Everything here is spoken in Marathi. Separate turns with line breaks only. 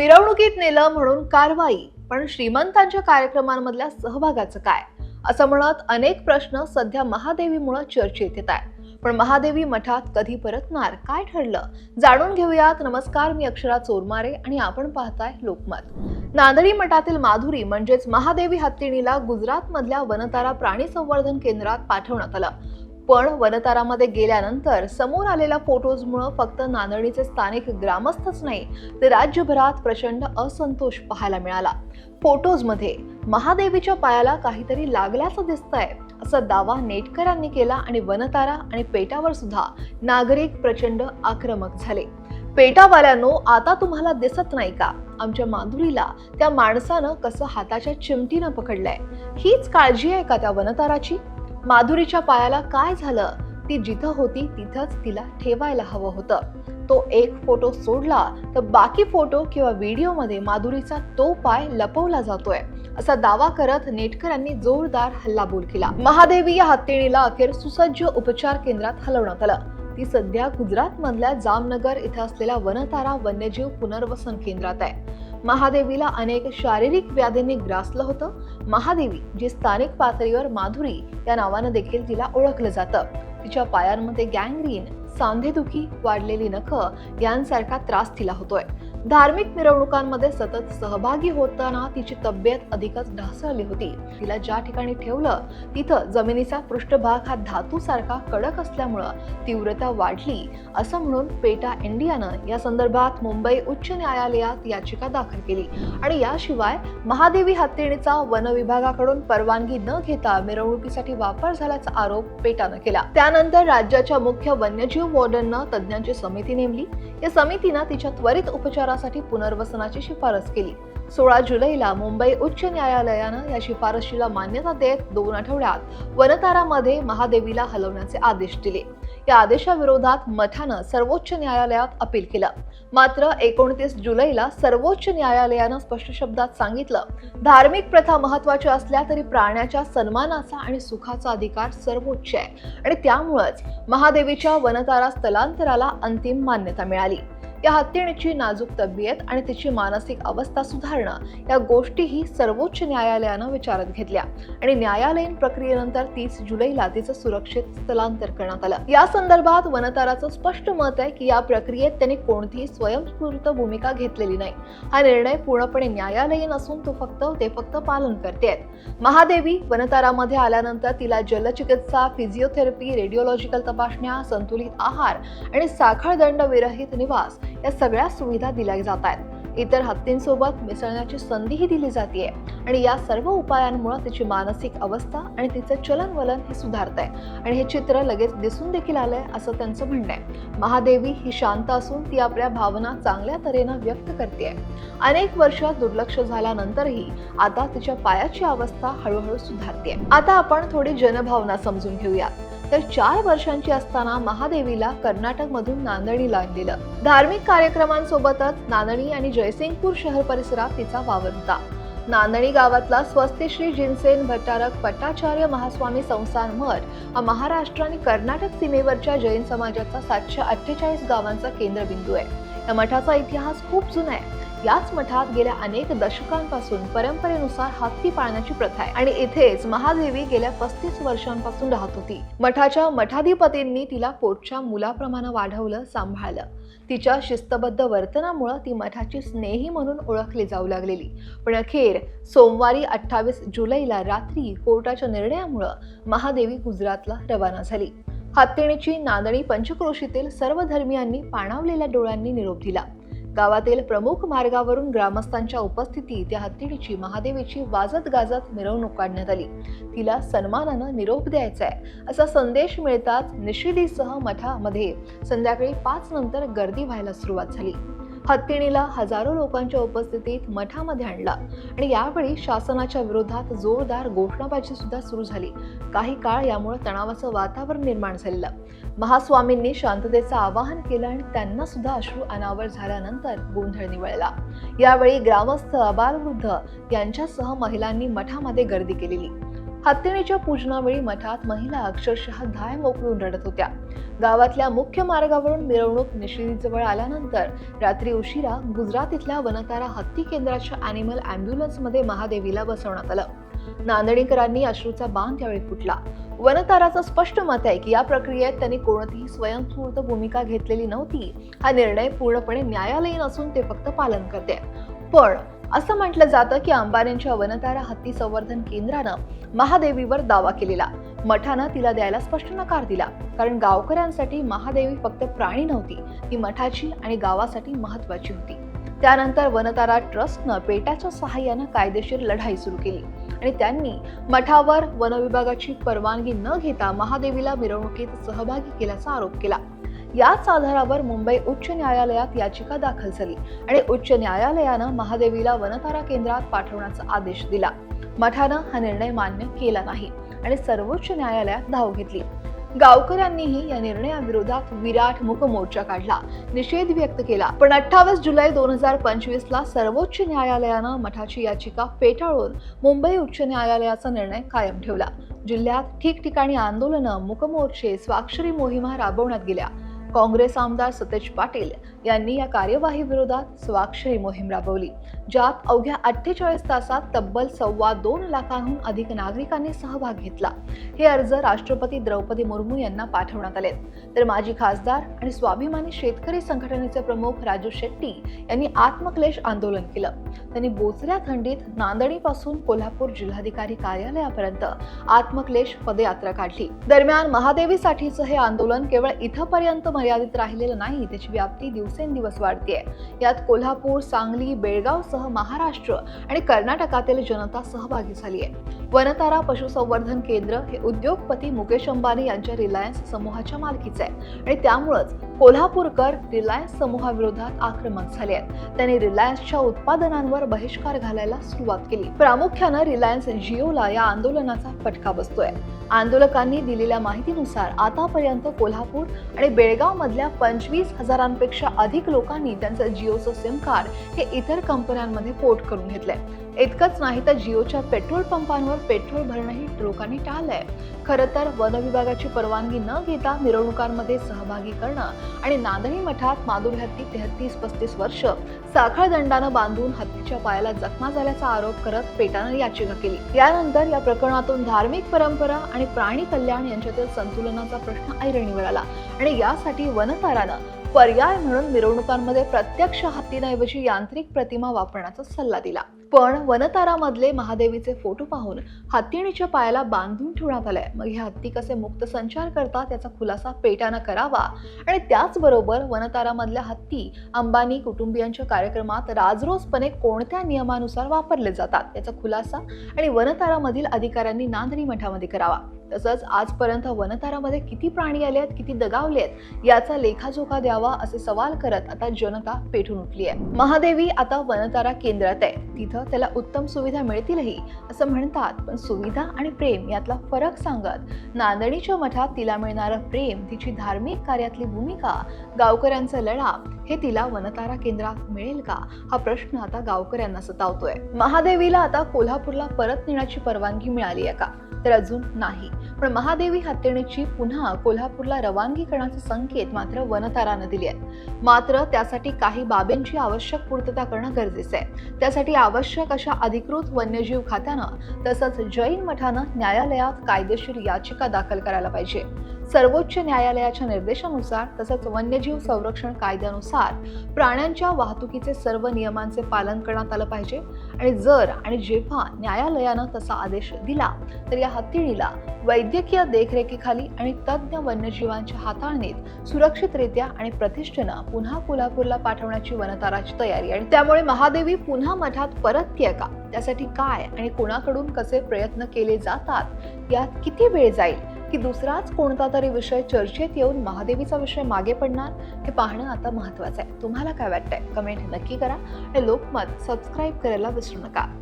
मिरवणुकीत नेलं म्हणून कारवाई पण श्रीमंतांच्या कार्यक्रमांमधल्या सहभागाचं काय? असं म्हणत अनेक प्रश्न सध्या महादेवीमुळे चर्चेत येत आहे पण महादेवी मठात कधी परतणार काय ठरलं? जाणून घेऊयात. नमस्कार मी अक्षरा चोरमारे आणि आपण पाहताय लोकमत. नांदडी मठातील माधुरी म्हणजेच महादेवी हत्तीणीला गुजरात मधल्या वनतारा प्राणी संवर्धन केंद्रात पाठवण्यात आलं. पण वनतारामध्ये गेल्यानंतर समोर आलेल्या फोटोजमुळं फक्त नांदणीचे स्थानिक ग्रामस्थच नाही तर राज्यभरात प्रचंड असंतोष पाहायला मिळाला. फोटोजमध्ये महादेवीच्या पायाला काहीतरी लागल्याचं दिसतंय असा दावा नेटकरांनी केला आणि वनतारा आणि पेटावर सुद्धा नागरिक प्रचंड आक्रमक झाले. पेटावाल्यांनो आता तुम्हाला दिसत नाही का? आमच्या माधुरीला त्या माणसानं कसं हाताच्या चिमटीनं पकडलंय. हीच काळजी आहे का त्या वनताराची? माधुरीच्या पायाला काय झालं? ती जिथं होती तिथंच तिला ठेवायला हवं होतं. तो एक फोटो सोडला तर बाकी फोटो किंवा व्हिडिओमध्ये माधुरीचा तो पाय लपवला जातोय. असा दावा करत नेटकरांनी जोरदार हल्लाबोल केला. महादेवी या हत्तीणीला अखेर सुसज्ज उपचार केंद्रात हलवण्यात आलं. ती सध्या गुजरात मधल्या जामनगर इथं असलेल्या वनतारा वन्यजीव पुनर्वसन केंद्रात आहे. महादेवीला अनेक शारीरिक व्याधींनी ग्रासलं होतं. महादेवी जी स्थानिक पातळीवर माधुरी या नावानं देखील तिला ओळखलं जातं. तिच्या पायांमध्ये गँग्रीन सांधेदुखी वाढलेली नख यांसारखा त्रास तिला होतोय. धार्मिक मिरवणुकांमध्ये सतत सहभागी होताना तिची तब्येत अधिकच ढासळली होती. तिला ज्या ठिकाणी ठेवलं तिथं जमिनीचा पृष्ठभाग हा धातूसारखा कडक असल्यामुळं तीव्रता वाढली. असं म्हणून पेटा इंडियानं या संदर्भात मुंबई उच्च न्यायालयात याचिका दाखल केली. आणि याशिवाय महादेवी हत्तीणीचा वन विभागाकडून परवानगी न घेता मिरवणुकीसाठी वापर झाल्याचा आरोप पेटानं केला. त्यानंतर राज्याच्या मुख्य वन्यजीव वॉर्डननं तज्ज्ञांची समिती नेमली. या समितीनं तिच्या त्वरित उपचार उपचारासाठी पुनर्वसनाची शिफारस केली. सोळा जुलैला मुंबई उच्च न्यायालयानं या शिफारशीला मान्यता देत दोन आठवड्यात वनतारामध्ये महादेवीला हलवण्याचे आदेश दिले. या आदेशाविरोधात मठानं सर्वोच्च न्यायालयात अपील केलं. मात्र एकोणतीस जुलैला सर्वोच्च न्यायालयानं स्पष्ट शब्दात सांगितलं धार्मिक प्रथा महत्त्वाच्या असल्या तरी प्राण्याच्या सन्मानाचा आणि सुखाचा अधिकार सर्वोच्च आहे. आणि त्यामुळंच महादेवीच्या वनतारा स्थलांतराला अंतिम मान्यता मिळाली. या हत्तीणीची नाजूक तब्येत आणि तिची मानसिक अवस्था सुधारणं या गोष्टीही सर्वोच्च न्यायालयानं विचारात घेतल्या. आणि न्यायालयीन प्रक्रियेनंतर तीस जुलैला तिचं सुरक्षित स्थलांतर करण्यात आलं. या संदर्भात वनताराचं स्पष्ट मत आहे की या प्रक्रियेत त्यांनी कोणतीही स्वयंस्फूर्त भूमिका घेतलेली नाही. हा निर्णय पूर्णपणे न्यायालयीन असून तो फक्त ते फक्त पालन करतेत महादेवी वनतारामध्ये आल्यानंतर तिला जलचिकित्सा फिजिओथेरपी रेडिओलॉजिकल तपासण्या संतुलित आहार आणि साखळदंड विरहित निवास या सगळ्या सुविधा दिल्या जात आहेत. इतर हत्तींसोबत मिसळण्याची संधीही दिली जाते आणि या सर्व उपायांमुळे तिची मानसिक अवस्था आणि तिचं चलनवलन हे सुधारत आहे आणि हे चित्र लगेच दिसून देखील आलंय असं त्यांचं म्हणणं आहे. महादेवी ही शांत असून ती आपल्या भावना चांगल्या तऱ्हेनं व्यक्त करते अनेक वर्ष दुर्लक्ष झाल्यानंतरही आता तिच्या पायाची अवस्था हळूहळू सुधारते आता आपण थोडी जनभावना समजून घेऊयात. तर चार वर्षांची असताना महादेवीला कर्नाटक मधून नांदणीला दिलं धार्मिक कार्यक्रमांसोबतच नांदणी आणि जयसिंगपूर शहर परिसरात तिचा वावर होता. नांदणी गावातला स्वस्तिश्री जिनसेन भट्टारक पट्टाचार्य महास्वामी संस्थान मठ हा महाराष्ट्र आणि कर्नाटक सीमेवरच्या जैन समाजाचा सातशे अठ्ठेचाळीस गावांचा केंद्रबिंदू आहे. या मठाचा इतिहास खूप जुना आहे. याच मठात गेल्या अनेक दशकांपासून परंपरेनुसार हत्ती पाळण्याची प्रथा आहे. आणि इथेच महादेवी गेल्या पस्तीस वर्षांपासून राहत होती. मठाच्या मठाधिपतींनी तिला पोटच्या मुलाप्रमाणे वाढवलं सांभाळलं. तिच्या शिस्तबद्ध वर्तनामुळे ती मठाची स्नेही म्हणून ओळखली जाऊ लागलेली. पण अखेर सोमवारी अठ्ठावीस जुलैला रात्री कोर्टाच्या निर्णयामुळं महादेवी गुजरातला रवाना झाली. हत्तीणीची नांदणी पंचक्रोशीतील सर्व धर्मियांनी पाणावलेल्या डोळ्यांनी निरोप दिला. गावातील प्रमुख मार्गावरून ग्रामस्थांच्या उपस्थितीत त्या हत्तीडीची महादेवीची वाजत गाजत मिरवणूक काढण्यात आली. तिला सन्मानानं निरोप द्यायचा आहे असा संदेश मिळताच निशिदीसह मठामध्ये संध्याकाळी पाच नंतर गर्दी व्हायला सुरुवात झाली. हत्तीणीला हजारो लोकांच्या उपस्थितीत मठामध्ये आणला. आणि यावेळी शासनाच्या विरोधात जोरदार घोषणाबाजी सुद्धा सुरू झाली. काही काळ यामुळे तणावाचं वातावरण निर्माण झालेलं. महास्वामींनी शांततेचं आवाहन केलं आणि त्यांना सुद्धा अश्रू अनावर झाल्यानंतर गोंधळ निवळला यावेळी ग्रामस्थ अबालवृद्ध यांच्यासह महिलांनी मठामध्ये गर्दी केलेली. हत्तीणीच्या पूजनावेळी मठात महिला अक्षरशः धाय मोकळून रडत होत्या. गावातल्या मुख्य मार्गावरून मिरवणूक निशिदीजवळ आल्यानंतर रात्री उशिरा गुजरात इथल्या वनतारा हत्ती केंद्राच्या अॅनिमल अँब्युलन्समध्ये महादेवीला बसवण्यात आलं. नांदणीकरांनी अश्रूचा बांध त्यावेळी फुटला. वनताराचं स्पष्ट मत आहे की या प्रक्रियेत त्यांनी कोणतीही स्वयंस्फूर्त भूमिका घेतलेली नव्हती. हा निर्णय पूर्णपणे न्यायालयीन असून ते फक्त पालन करते. पण असं म्हटलं जातं की अंबानींच्या वनतारा हत्ती संवर्धन केंद्रानं महादेवीवर दावा केलेला. मठानं तिला द्यायला स्पष्ट नकार दिला. कारण गावकऱ्यांसाठी महादेवी फक्त प्राणी नव्हती ती मठाची आणि गावासाठी महत्वाची होती. त्यानंतर वनतारा ट्रस्टनं पेटाच्या सहाय्यानं कायदेशीर लढाई सुरू केली. आणि त्यांनी मठावर वनविभागाची परवानगी न घेता महादेवीला मिरवणुकीत सहभागी केल्याचा आरोप केला. याच आधारावर मुंबई उच्च न्यायालयात याचिका दाखल झाली आणि उच्च न्यायालयानं महादेवीला वनतारा केंद्रात पाठवण्याचा आदेश दिला. मठानं हा निर्णय मान्य केला नाही आणि सर्वोच्च न्यायालयात धाव घेतली. गावकऱ्यांनीही या निर्णयाविरोधात विराट मुक मोर्चा काढला. निषेध व्यक्त केला. पण अठ्ठावीस जुलै दोन हजार पंचवीस ला सर्वोच्च न्यायालयानं मठाची याचिका फेटाळून मुंबई उच्च न्यायालयाचा निर्णय कायम ठेवला. जिल्ह्यात ठिकठिकाणी आंदोलनं मुकमोर्चे स्वाक्षरी मोहिमा राबवण्यात गेल्या. काँग्रेस आमदार सतेज पाटील यांनी या कार्यवाही विरोधात स्वाक्षरी मोहीम राबवली ज्यात अवघ्या अठ्ठेचाळीस तासात तब्बल सव्वा दोन लाखांहून अधिक नागरिकांनी सहभाग घेतला. हे अर्ज राष्ट्रपती द्रौपदी मुर्मू यांना पाठवण्यात आले तर माजी खासदार आणि स्वाभिमानी शेतकरी संघटनेचे प्रमुख राजू शेट्टी यांनी आत्मक्लेश आंदोलन केलं. त्यांनी बोचऱ्या थंडीत नांदणीपासून कोल्हापूर जिल्हाधिकारी कार्यालयापर्यंत आत्मक्लेश पदयात्रा काढली. दरम्यान महादेवीसाठीचं हे आंदोलन केवळ इथंपर्यंत मर्यादित राहिलेलं नाही त्याची व्याप्ती दिवस दिवसेंदिवस वाढतीये. यात कोल्हापूर सांगली बेळगावसह महाराष्ट्र आणि कर्नाटकातील जनता सहभागी झाली आहे वनतारा पशुसंवर्धन केंद्र हे उद्योगपती मुकेश अंबानी यांच्या रिलायन्स समूहाच्या मालकीचे आहे आणि त्यामुळंच कोल्हापूरकर रिलायन्स समूहाविरोधात आक्रमक झाले आहेत. त्यांनी रिलायन्सच्या उत्पादनांवर बहिष्कार घालायला सुरुवात केली. प्रामुख्यानं रिलायन्स जिओला या आंदोलनाचा फटका बसतोय. आंदोलकांनी दिलेल्या माहितीनुसार आतापर्यंत कोल्हापूर आणि बेळगाव मधल्या पंचवीस हजारांपेक्षा अधिक लोकांनी त्यांचं जिओचं सिम कार्ड हे इतर कंपन्यांमध्ये पोर्ट करून घेतलंय. इतकंच नाही तर जिओच्या पेट्रोल पंपांवर पेट्रोल भरणंही लोकांनी टाळलंय. खरं तर वन विभागाची परवानगी न घेता मिरवणुकांमध्ये सहभागी करणं आणि नांदणी मठात माधुरी हत्ती तेहतीस पस्तीस वर्ष साखळ दंडानं बांधून हत्तीच्या पायाला जखमा झाल्याचा आरोप करत पेटानं याचिका केली. यानंतर या प्रकरणातून धार्मिक परंपरा आणि प्राणी कल्याण यांच्यातील संतुलनाचा प्रश्न ऐरणीवर आला आणि यासाठी वनतारानं पर्याय म्हणून मिरवणुकांमध्ये प्रत्यक्ष हत्तींऐवजी यांत्रिक प्रतिमा वापरण्याचा सल्ला दिला. पण वनतारामधले महादेवीचे फोटो पाहून हत्तीणीच्या पायाला बांधून ठेवण्यात आलंय. मग हे हत्ती कसे मुक्त संचार करतात याचा खुलासा पेटानं करावा? आणि त्याचबरोबर वनतारामधल्या हत्ती अंबानी कुटुंबियांच्या कार्यक्रमात राजरोसपणे कोणत्या नियमानुसार वापरले जातात? याचा खुलासा आणि वनतारामधील अधिकाऱ्यांनी नांदणी मठामध्ये करावा. तसंच आजपर्यंत वनतारामध्ये किती प्राणी आले आहेत किती दगावले आहेत याचा लेखाजोखा द्यावा असे सवाल करत आता जनता पेटून उठली आहे. महादेवी आता वनतारा केंद्रात आहे. तिथं त्याला उत्तम सुविधा मिळतीलही असं म्हणतात. पण सुविधा आणि प्रेम यातला फरक सांगत नांदणीच्या मठात तिला मिळणारं प्रेम तिची धार्मिक कार्यातली भूमिका गावकऱ्यांचा लढा हे तिला वनतारा केंद्रात मिळेल का? हा प्रश्न आता गावकऱ्यांना सतावतोय. महादेवीला आता कोल्हापूरला परत नेण्याची परवानगी मिळाली आहे का? तर अजून नाही. पण महादेवी हत्तीणीची पुन्हा कोल्हापूरला रवानगी करण्याचे संकेत मात्र वनतारानं दिले आहेत. मात्र त्यासाठी काही बाबींची आवश्यक पूर्तता करणं गरजेचं आहे. त्यासाठी आवश्यक अशा अधिकृत वन्यजीव खात्यानं तसंच जैन मठानं न्यायालयात कायदेशीर याचिका दाखल करायला पाहिजे. सर्वोच्च न्यायालयाच्या निर्देशानुसार तसंच वन्यजीव संरक्षण कायद्यानुसार प्राण्यांच्या वाहतुकीचे सर्व नियमांचे पालन करण्यात आलं पाहिजे. आणि जर आणि जेव्हा न्यायालयानं तसा आदेश दिला तर या हत्तीणीला वैद्यकीय देखरेखीखाली आणि तज्ज्ञ वन्यजीवांच्या हाताळणीत सुरक्षितरित्या आणि प्रतिष्ठेनं पुन्हा कोल्हापूरला पाठवण्याची वनताराची तयारी. आणि त्यामुळे महादेवी पुन्हा मठात परततीये का त्यासाठी काय आणि कोणाकडून कसे प्रयत्न केले जातात यात किती वेळ जाईल? की दुसराच कोणता तरी विषय चर्चेत येऊन महादेवीचा विषय मागे पडणार हे पाहणं आता महत्वाचं आहे. तुम्हाला काय वाटतंय? कमेंट नक्की करा आणि लोकमत सबस्क्राईब करायला विसरू नका.